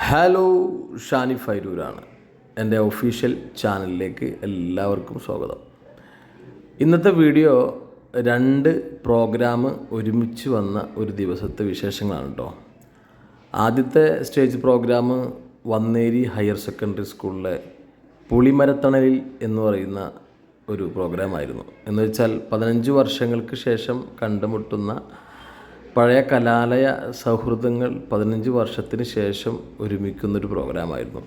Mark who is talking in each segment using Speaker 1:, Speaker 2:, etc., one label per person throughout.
Speaker 1: Hello Shani ഫൈരൂരാണ് എന്റെ official ചാനലിലേക്ക് എല്ലാവർക്കും സ്വാഗതം. ഇന്നത്തെ വീഡിയോ രണ്ട് പ്രോഗ്രാം ഒരുമിച്ച് വന്ന ഒരു ദിവസത്തെ വിശേഷങ്ങളാണ് കേട്ടോ ആദ്യത്തെ stage programme Vanneri higher secondary സ്കൂളിലെ പുളിമരത്തണലിൽ എന്ന് പറയുന്ന ഒരു പ്രോഗ്രാമായിരുന്നു എന്ന് വെച്ചാൽ പതിനഞ്ച് വർഷങ്ങൾക്ക് ശേഷം കണ്ടുമുട്ടുന്ന പഴയ കലാലയ സൗഹൃദങ്ങൾ പതിനഞ്ച് വർഷത്തിന് ശേഷം ഒരുമിക്കുന്നൊരു പ്രോഗ്രാമായിരുന്നു.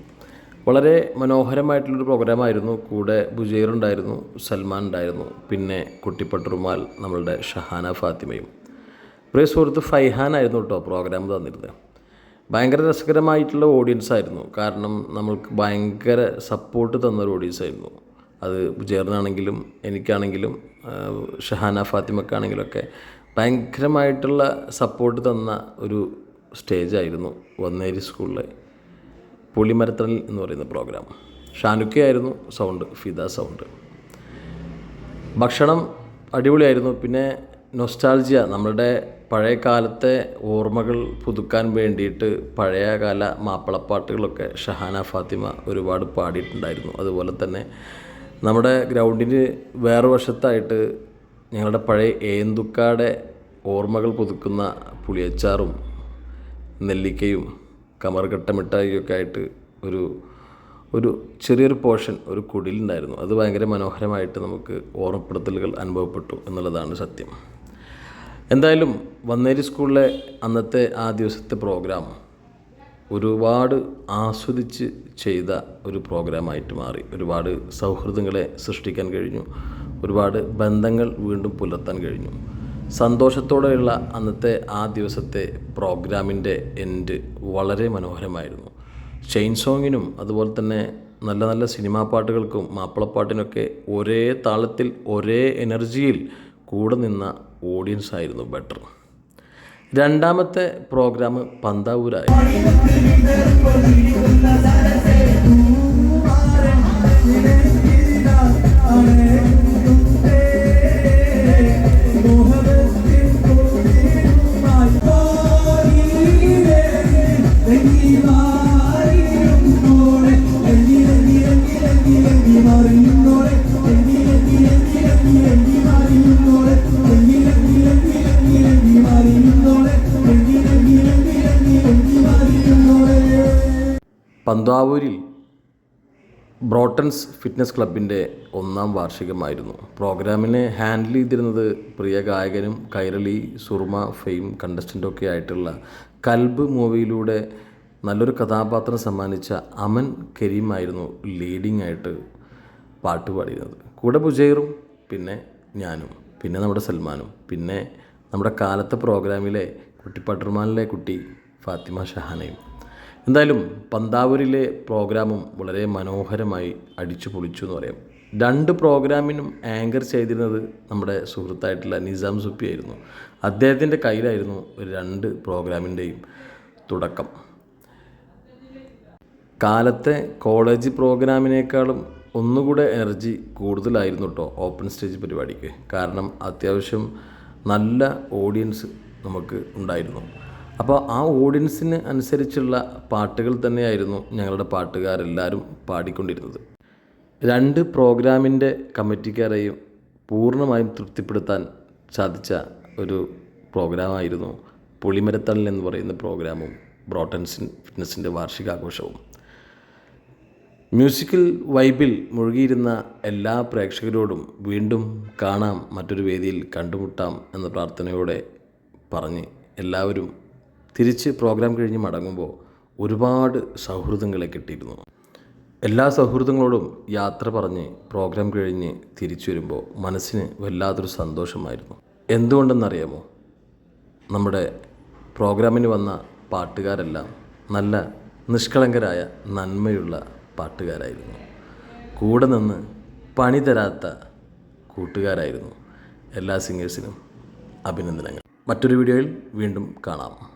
Speaker 1: വളരെ മനോഹരമായിട്ടുള്ളൊരു പ്രോഗ്രാമായിരുന്നു. കൂടെ ബുജൈർ ഉണ്ടായിരുന്നു സൽമാൻ ഉണ്ടായിരുന്നു പിന്നെ കുട്ടിപ്പട്ടുറുമാൽ നമ്മളുടെ ഷഹാന ഫാത്തിമയും. പ്രിയ സുഹൃത്ത് ഫൈഹാൻ ആയിരുന്നു കേട്ടോ പ്രോഗ്രാം തന്നിരുന്നത്. ഭയങ്കര രസകരമായിട്ടുള്ള ഓഡിയൻസ് ആയിരുന്നു. കാരണം നമ്മൾക്ക് ഭയങ്കര സപ്പോർട്ട് തന്നൊരു ഓഡിയൻസ് ആയിരുന്നു. അത് ബുജേറിനാണെങ്കിലും എനിക്കാണെങ്കിലും ഷഹാന ഫാത്തിമക്കാണെങ്കിലൊക്കെ ഭയങ്കരമായിട്ടുള്ള സപ്പോർട്ട് തന്ന ഒരു സ്റ്റേജായിരുന്നു വന്നേരി സ്കൂളിലെ പുളിമരത്തണൽ എന്ന് പറയുന്ന പ്രോഗ്രാം ഷാനുക്കയായിരുന്നു സൗണ്ട് ഫിദ സൗണ്ട് ഭക്ഷണം അടിപൊളിയായിരുന്നു. പിന്നെ നൊസ്റ്റാൾജിയ നമ്മളുടെ പഴയ കാലത്തെ ഓർമ്മകൾ പുതുക്കാൻ വേണ്ടിയിട്ട് പഴയ കാല മാപ്പിളപ്പാട്ടുകളൊക്കെ ഷഹാന ഫാത്തിമ ഒരുപാട് പാടിയിട്ടുണ്ടായിരുന്നു. അതുപോലെ തന്നെ നമ്മുടെ ഗ്രൗണ്ടിന് വേറെ വശത്തായിട്ട് ഞങ്ങളുടെ പഴയ ഏന്തുക്കാടെ ഓർമ്മകൾ പുതുക്കുന്ന പുളിയച്ചാറും നെല്ലിക്കയും കമർകട്ട മിഠായിയൊക്കെ ആയിട്ട് ഒരു ഒരു ചെറിയൊരു പോർഷൻ ഒരു കുടിലുണ്ടായിരുന്നു. അത് ഭയങ്കര മനോഹരമായിട്ട് നമുക്ക് ഓർമ്മപ്പെടുത്തലുകൾ അനുഭവപ്പെട്ടു എന്നുള്ളതാണ് സത്യം. എന്തായാലും വന്നേരി സ്കൂളിലെ അന്നത്തെ ആ ദിവസത്തെ പ്രോഗ്രാം ഒരുപാട് ആസ്വദിച്ച് ചെയ്ത ഒരു പ്രോഗ്രാമായിട്ട് മാറി. ഒരുപാട് സൗഹൃദങ്ങളെ സൃഷ്ടിക്കാൻ കഴിഞ്ഞു. ഒരുപാട് ബന്ധങ്ങൾ വീണ്ടും പുലർത്താൻ കഴിഞ്ഞു. സന്തോഷത്തോടെയുള്ള അന്നത്തെ ആ ദിവസത്തെ പ്രോഗ്രാമിന്റെ എൻഡ് വളരെ മനോഹരമായിരുന്നു. ചെയിൻ സോങ്ങിനും അതുപോലെ തന്നെ നല്ല നല്ല സിനിമാ പാട്ടുകൾക്കും മാപ്പിളപ്പാട്ടിനൊക്കെ ഒരേ താളത്തിൽ ഒരേ എനർജിയിൽ കൂടെ നിന്ന ഓഡിയൻസ് ആയിരുന്നു ബെറ്റർ രണ്ടാമത്തെ പ്രോഗ്രാം പന്താവൂരായി. പന്താവൂരിൽ ബ്രോട്ടൺസ് ഫിറ്റ്നസ് ക്ലബിന്റെ ഒന്നാം വാർഷികമായിരുന്നു. പ്രോഗ്രാമിനെ ഹാൻഡിൽ ചെയ്തിരുന്നത് പ്രിയ ഗായകനും കൈരളി സുർമ ഫെയിം കണ്ടസ്റ്റന്റൊക്കെ ആയിട്ടുള്ള കൽബ് മൂവിയിലൂടെ നല്ലൊരു കഥാപാത്രം സമ്മാനിച്ച അമൻ കരീമായിരുന്നു ലീഡിംഗ് ആയിട്ട് പാട്ട് പാടിയിരുന്നത്. കൂടെ ബുജൈറും പിന്നെ ഞാനും പിന്നെ നമ്മുടെ സൽമാനും പിന്നെ നമ്മുടെ കാലത്തെ പ്രോഗ്രാമിലെ കുട്ടിപ്പട്ടർമാനിലെ കുട്ടി ഫാത്തിമ ഷഹാനയും. എന്തായാലും പന്താവൂരിലെ പ്രോഗ്രാമും വളരെ മനോഹരമായി അടിച്ചു പൊളിച്ചു എന്ന് പറയാം. രണ്ട് പ്രോഗ്രാമിനും ആങ്കർ ചെയ്തിരുന്നത് നമ്മുടെ സുഹൃത്തായിട്ടുള്ള നിസാം സുപ്പി ആയിരുന്നു. അദ്ദേഹത്തിന്റെ കയ്യിലായിരുന്നു രണ്ട് പ്രോഗ്രാമിന്റെയും തുടക്കം. കാലത്തെ കോളേജ് പ്രോഗ്രാമിനേക്കാളും ഒന്നുകൂടെ എനർജി കൂടുതലായിരുന്നു കേട്ടോ ഓപ്പൺ സ്റ്റേജ് പരിപാടിക്ക്. കാരണം അത്യാവശ്യം നല്ല ഓഡിയൻസ് നമുക്ക് ഉണ്ടായിരുന്നു. അപ്പോൾ ആ ഓഡിയൻസിന് അനുസരിച്ചുള്ള പാട്ടുകൾ തന്നെയായിരുന്നു ഞങ്ങളുടെ പാട്ടുകാരെല്ലാവരും പാടിക്കൊണ്ടിരുന്നത്. രണ്ട് പ്രോഗ്രാമിന്റെ കമ്മിറ്റിക്കാരെയും പൂർണമായും തൃപ്തിപ്പെടുത്താൻ സാധിച്ച ഒരു പ്രോഗ്രാമായിരുന്നു പുളിമരത്തണൽ എന്ന് പറയുന്ന പ്രോഗ്രാമും ബ്രോട്ടൻസിൻ ഫിറ്റ്നസിന്റെ വാർഷികാഘോഷവും. മ്യൂസിക്കൽ വൈബിൽ മുഴുകിയിരുന്ന എല്ലാ പ്രേക്ഷകരോടും വീണ്ടും കാണാം മറ്റൊരു വേദിയിൽ കണ്ടുമുട്ടാം എന്ന പ്രാർത്ഥനയോടെ പറഞ്ഞ് എല്ലാവരും തിരിച്ച് പ്രോഗ്രാം കഴിഞ്ഞ് മടങ്ങുമ്പോൾ ഒരുപാട് സൗഹൃദങ്ങളെ കിട്ടിയിരുന്നു. എല്ലാ സൗഹൃദങ്ങളോടും യാത്ര പറഞ്ഞ് പ്രോഗ്രാം കഴിഞ്ഞ് തിരിച്ചു വരുമ്പോൾ മനസ്സിന് വല്ലാത്തൊരു സന്തോഷമായിരുന്നു. എന്തുകൊണ്ടെന്നറിയാമോ? നമ്മുടെ പ്രോഗ്രാമിന് വന്ന പാട്ടുകാരെല്ലാം നല്ല നിഷ്കളങ്കരായ നന്മയുള്ള പാട്ടുകാരായിരുന്നു. കൂടെ നിന്ന് പണി തരാത്ത കൂട്ടുകാരായിരുന്നു എല്ലാ സിംഗേഴ്സിനും അഭിനന്ദനങ്ങൾ. മറ്റൊരു വീഡിയോയിൽ വീണ്ടും കാണാം.